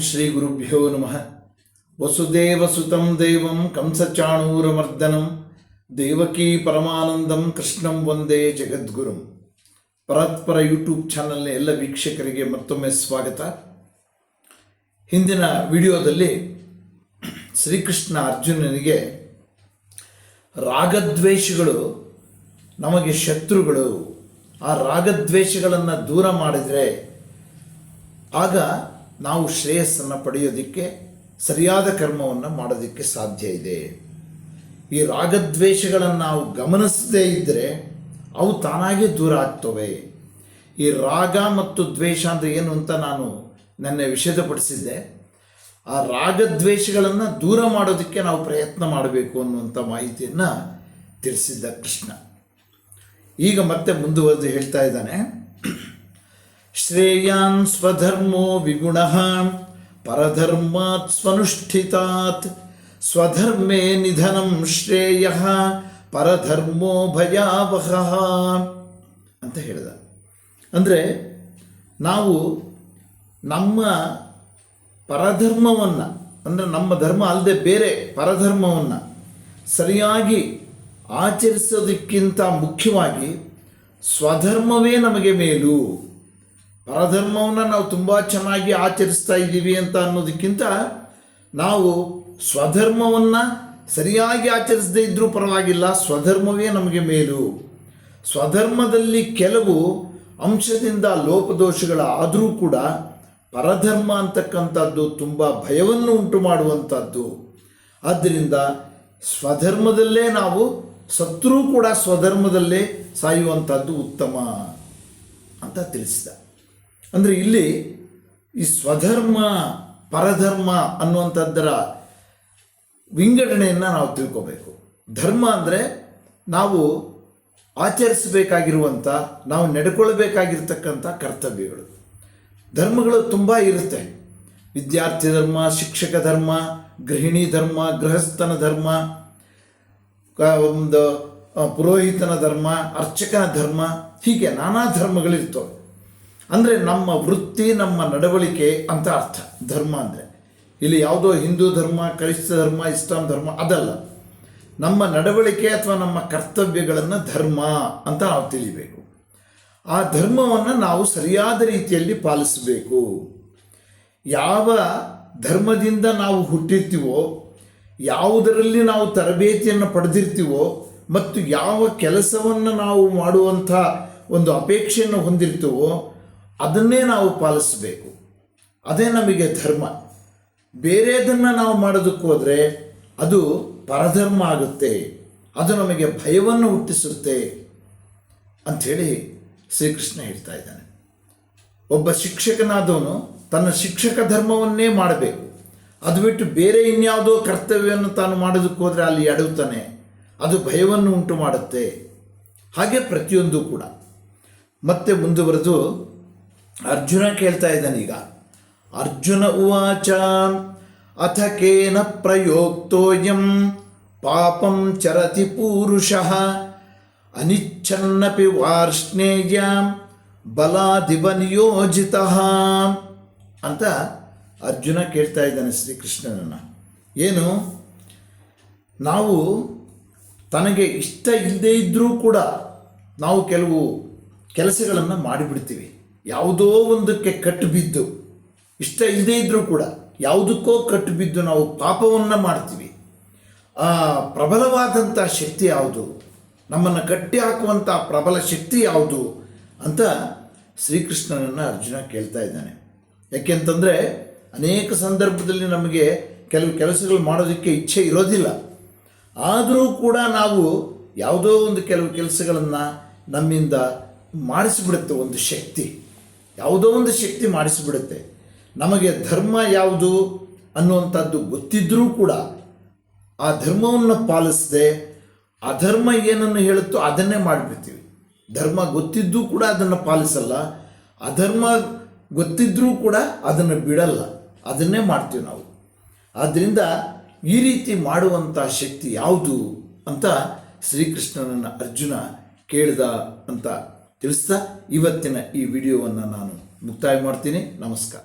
ಶ್ರೀ ಗುರುಭ್ಯೋ ನಮಃ. ವಸುದೇವಸುತಂ ದೇವಂ ಕಂಸಚಾಣೂರಮರ್ದನಂ, ದೇವಕೀ ಪರಮಾನಂದಂ ಕೃಷ್ಣಂ ವಂದೇ ಜಗದ್ಗುರುಂ. ಪರತ್ಪರ ಯೂಟ್ಯೂಬ್ ಚಾನಲ್ನ ಎಲ್ಲ ವೀಕ್ಷಕರಿಗೆ ಮತ್ತೊಮ್ಮೆ ಸ್ವಾಗತ. ಹಿಂದಿನ ವಿಡಿಯೋದಲ್ಲಿ ಶ್ರೀಕೃಷ್ಣ ಅರ್ಜುನನಿಗೆ ರಾಗದ್ವೇಷಗಳು, ನಮಗೆ ಶತ್ರುಗಳು, ಆ ರಾಗದ್ವೇಷಗಳನ್ನು ದೂರ ಮಾಡಿದರೆ ಆಗ ನಾವು ಶ್ರೇಯಸ್ಸನ್ನು ಪಡೆಯೋದಕ್ಕೆ ಸರಿಯಾದ ಕರ್ಮವನ್ನು ಮಾಡೋದಕ್ಕೆ ಸಾಧ್ಯ ಇದೆ. ಈ ರಾಗದ್ವೇಷಗಳನ್ನು ನಾವು ಗಮನಿಸದೇ ಇದ್ದರೆ ಅವು ತಾನಾಗೇ ದೂರ ಆಗ್ತವೆ. ಈ ರಾಗ ಮತ್ತು ದ್ವೇಷ ಅಂದರೆ ಏನು ಅಂತ ನಾನು ನನ್ನ ವಿಷದಪಡಿಸಿದ್ದೆ ಆ ರಾಗದ್ವೇಷಗಳನ್ನು ದೂರ ಮಾಡೋದಕ್ಕೆ ನಾವು ಪ್ರಯತ್ನ ಮಾಡಬೇಕು ಅನ್ನುವಂಥ ಮಾಹಿತಿಯನ್ನು ತಿಳಿಸಿದ್ದ ಕೃಷ್ಣ. ಈಗ ಮತ್ತೆ ಮುಂದುವರೆದು ಹೇಳ್ತಾ ಇದ್ದಾನೆ. ಶ್ರೇಯಾನ್ ಸ್ವಧರ್ಮೋ ವಿಗುಣ ಪರಧರ್ಮಾತ್ ಸ್ವನುಷ್ಠಿತಾತ್ ಸ್ವಧರ್ಮೇ ನಿಧನಂ ಶ್ರೇಯ ಪರಧರ್ಮೋ ಭಯಾವಹ ಅಂತ ಹೇಳಿದ. ಅಂದರೆ ನಾವು ನಮ್ಮ ಪರಧರ್ಮವನ್ನು, ಅಂದರೆ ನಮ್ಮ ಧರ್ಮ ಅಲ್ಲದೆ ಬೇರೆ ಪರಧರ್ಮವನ್ನು ಸರಿಯಾಗಿ ಆಚರಿಸೋದಕ್ಕಿಂತ ಮುಖ್ಯವಾಗಿ ಸ್ವಧರ್ಮವೇ ನಮಗೆ ಮೇಲು. ಪರಧರ್ಮವನ್ನು ನಾವು ತುಂಬ ಚೆನ್ನಾಗಿ ಆಚರಿಸ್ತಾ ಇದ್ದೀವಿ ಅಂತ ಅನ್ನೋದಕ್ಕಿಂತ ನಾವು ಸ್ವಧರ್ಮವನ್ನು ಸರಿಯಾಗಿ ಆಚರಿಸದೇ ಇದ್ದರೂ ಪರವಾಗಿಲ್ಲ, ಸ್ವಧರ್ಮವೇ ನಮಗೆ ಮೇಲು. ಸ್ವಧರ್ಮದಲ್ಲಿ ಕೆಲವು ಅಂಶದಿಂದ ಲೋಪದೋಷಗಳಾದರೂ ಕೂಡ ಪರಧರ್ಮ ಅಂತಕ್ಕಂಥದ್ದು ತುಂಬ ಭಯವನ್ನು ಉಂಟು ಮಾಡುವಂಥದ್ದು. ಆದ್ದರಿಂದ ಸ್ವಧರ್ಮದಲ್ಲೇ ನಾವು ಸತ್ರೂ ಕೂಡ ಸ್ವಧರ್ಮದಲ್ಲೇ ಸಾಯುವಂಥದ್ದು ಉತ್ತಮ ಅಂತ ತಿಳಿಸಿದ. ಅಂದರೆ ಇಲ್ಲಿ ಈ ಸ್ವಧರ್ಮ, ಪರಧರ್ಮ ಅನ್ನುವಂಥದ್ದರ ವಿಂಗಡಣೆಯನ್ನು ನಾವು ತಿಳ್ಕೋಬೇಕು. ಧರ್ಮ ಅಂದರೆ ನಾವು ಆಚರಿಸಬೇಕಾಗಿರುವಂಥ ನಾವು ನಡ್ಕೊಳ್ಬೇಕಾಗಿರ್ತಕ್ಕಂಥ ಕರ್ತವ್ಯಗಳು. ಧರ್ಮಗಳು ತುಂಬ ಇರುತ್ತೆ. ವಿದ್ಯಾರ್ಥಿ ಧರ್ಮ, ಶಿಕ್ಷಕ ಧರ್ಮ, ಗೃಹಿಣಿ ಧರ್ಮ, ಗೃಹಸ್ಥನ ಧರ್ಮ ಒಂದು ಪುರೋಹಿತನ ಧರ್ಮ, ಅರ್ಚಕನ ಧರ್ಮ, ಹೀಗೆ ನಾನಾ ಧರ್ಮಗಳಿರ್ತವೆ. ಅಂದರೆ ನಮ್ಮ ವೃತ್ತಿ, ನಮ್ಮ ನಡವಳಿಕೆ ಅಂತ ಅರ್ಥ. ಧರ್ಮ ಅಂದರೆ. ಇಲ್ಲಿ ಯಾವುದೋ ಹಿಂದೂ ಧರ್ಮ, ಕ್ರೈಸ್ತ ಧರ್ಮ, ಇಸ್ಲಾಂ ಧರ್ಮ, ಅದಲ್ಲ. ನಮ್ಮ ನಡವಳಿಕೆ ಅಥವಾ ನಮ್ಮ ಕರ್ತವ್ಯಗಳನ್ನು ಧರ್ಮ ಅಂತ ನಾವು ತಿಳಿಬೇಕು. ಆ ಧರ್ಮವನ್ನು ನಾವು ಸರಿಯಾದ ರೀತಿಯಲ್ಲಿ ಪಾಲಿಸಬೇಕು. ಯಾವ ಧರ್ಮದಿಂದ ನಾವು ಹುಟ್ಟಿರ್ತೀವೋ, ಯಾವುದರಲ್ಲಿ ನಾವು ತರಬೇತಿಯನ್ನು ಪಡೆದಿರ್ತೀವೋ, ಮತ್ತು ಯಾವ ಕೆಲಸವನ್ನು ನಾವು ಮಾಡುವಂಥ ಒಂದು ಅಪೇಕ್ಷೆಯನ್ನು ಹೊಂದಿರ್ತೀವೋ ಅದನ್ನೇ ನಾವು ಪಾಲಿಸಬೇಕು. ಅದೇ ನಮಗೆ ಧರ್ಮ. ಬೇರೆದನ್ನು ನಾವು ಮಾಡೋದಕ್ಕೆ ಹೋದರೆ ಅದು ಪರಧರ್ಮ ಆಗುತ್ತೆ. ಅದು ನಮಗೆ ಭಯವನ್ನು ಹುಟ್ಟಿಸುತ್ತೆ ಅಂಥೇಳಿ ಶ್ರೀಕೃಷ್ಣ ಹೇಳ್ತಾ ಇದ್ದಾನೆ. ಒಬ್ಬ ಶಿಕ್ಷಕನಾದವನು ತನ್ನ ಶಿಕ್ಷಕ ಧರ್ಮವನ್ನೇ ಮಾಡಬೇಕು. ಅದು ಬಿಟ್ಟು ಬೇರೆ ಇನ್ಯಾವುದೋ ಕರ್ತವ್ಯವನ್ನು ತಾನು ಮಾಡೋದಕ್ಕೆ ಹೋದರೆ ಅಲ್ಲಿ ಎಡುತ್ತಾನೆ ಅದು ಭಯವನ್ನು ಉಂಟು ಮಾಡುತ್ತೆ ಹಾಗೆ ಪ್ರತಿಯೊಂದು ಕೂಡ. ಮತ್ತೆ ಮುಂದುವರೆದು ಅರ್ಜುನ ಕೇಳ್ತಾ ಇದ್ದಾನೀಗ ಅರ್ಜುನ ಉವಾಚ, ಅಥ ಕೇನ ಪ್ರಯೋಕ್ತೋಯಂ, ಪಾಪಂ ಚರತಿ ಪೂರುಷಃ, ಅನಿಚ್ಛನ್ನಪಿ ವಾರ್ಷ್ಣೇಯ, ಬಲಾದಿವ ನಿಯೋಜಿತ ಅಂತ ಅರ್ಜುನ ಕೇಳ್ತಾ ಇದ್ದಾನೆ ಶ್ರೀಕೃಷ್ಣನನ್ನು. ಏನು? ನಾವು ತನಗೆ ಇಷ್ಟ ಇಲ್ಲದೇ ಇದ್ದರೂ ಕೂಡ ನಾವು ಕೆಲವು ಕೆಲಸಗಳನ್ನು ಮಾಡಿಬಿಡ್ತೀವಿ. ಯಾವುದೋ ಒಂದಕ್ಕೆ ಕಟ್ಟು ಬಿದ್ದು, ಇಷ್ಟ ಇಲ್ಲದೇ ಇದ್ದರೂ ಕೂಡ ಯಾವುದಕ್ಕೋ ಕಟ್ಟು ಬಿದ್ದು ನಾವು ಪಾಪವನ್ನು ಮಾಡ್ತೀವಿ. ಆ ಪ್ರಬಲವಾದಂಥ ಶಕ್ತಿ ಯಾವುದು? ನಮ್ಮನ್ನು ಕಟ್ಟಿ ಹಾಕುವಂಥ ಪ್ರಬಲ ಶಕ್ತಿ ಯಾವುದು ಅಂತ ಶ್ರೀಕೃಷ್ಣನನ್ನು ಅರ್ಜುನ ಕೇಳ್ತಾ ಇದ್ದಾನೆ. ಯಾಕೆಂತಂದರೆ ಅನೇಕ ಸಂದರ್ಭದಲ್ಲಿ ನಮಗೆ ಕೆಲವು ಕೆಲಸಗಳು ಮಾಡೋದಕ್ಕೆ ಇಚ್ಛೆ ಇರೋದಿಲ್ಲ. ಆದರೂ ಕೂಡ ನಾವು ಯಾವುದೋ ಒಂದು ಕೆಲವು ಕೆಲಸಗಳನ್ನು ನಮ್ಮಿಂದ ಮಾಡಿಸಿಬಿಡುತ್ತೆ ಒಂದು ಶಕ್ತಿ. ಯಾವುದೋ ಒಂದು ಶಕ್ತಿ ಮಾಡಿಸಿಬಿಡುತ್ತೆ. ನಮಗೆ ಧರ್ಮ ಯಾವುದು ಅನ್ನುವಂಥದ್ದು ಗೊತ್ತಿದ್ದರೂ ಕೂಡ ಆ ಧರ್ಮವನ್ನು ಪಾಲಿಸದೆ ಅಧರ್ಮ ಏನನ್ನು ಹೇಳುತ್ತೋ ಅದನ್ನೇ ಮಾಡಿಬಿಡ್ತೀವಿ. ಧರ್ಮ ಗೊತ್ತಿದ್ದೂ ಕೂಡ ಅದನ್ನು ಪಾಲಿಸಲ್ಲ, ಅಧರ್ಮ ಗೊತ್ತಿದ್ದರೂ ಕೂಡ ಅದನ್ನು ಬಿಡಲ್ಲ. ಅದನ್ನೇ ಮಾಡ್ತೀವಿ ನಾವು. ಆದ್ದರಿಂದ ಈ ರೀತಿ ಮಾಡುವಂಥ ಶಕ್ತಿ ಯಾವುದು ಅಂತ ಶ್ರೀಕೃಷ್ಣನನ್ನು ಅರ್ಜುನ ಕೇಳಿದ ಅಂತ ತಿಳಿಸ್ತಾ ಇವತ್ತಿನ ಈ ವಿಡಿಯೋವನ್ನು ನಾನು ಮುಕ್ತಾಯ ಮಾಡ್ತೀನಿ. ನಮಸ್ಕಾರ.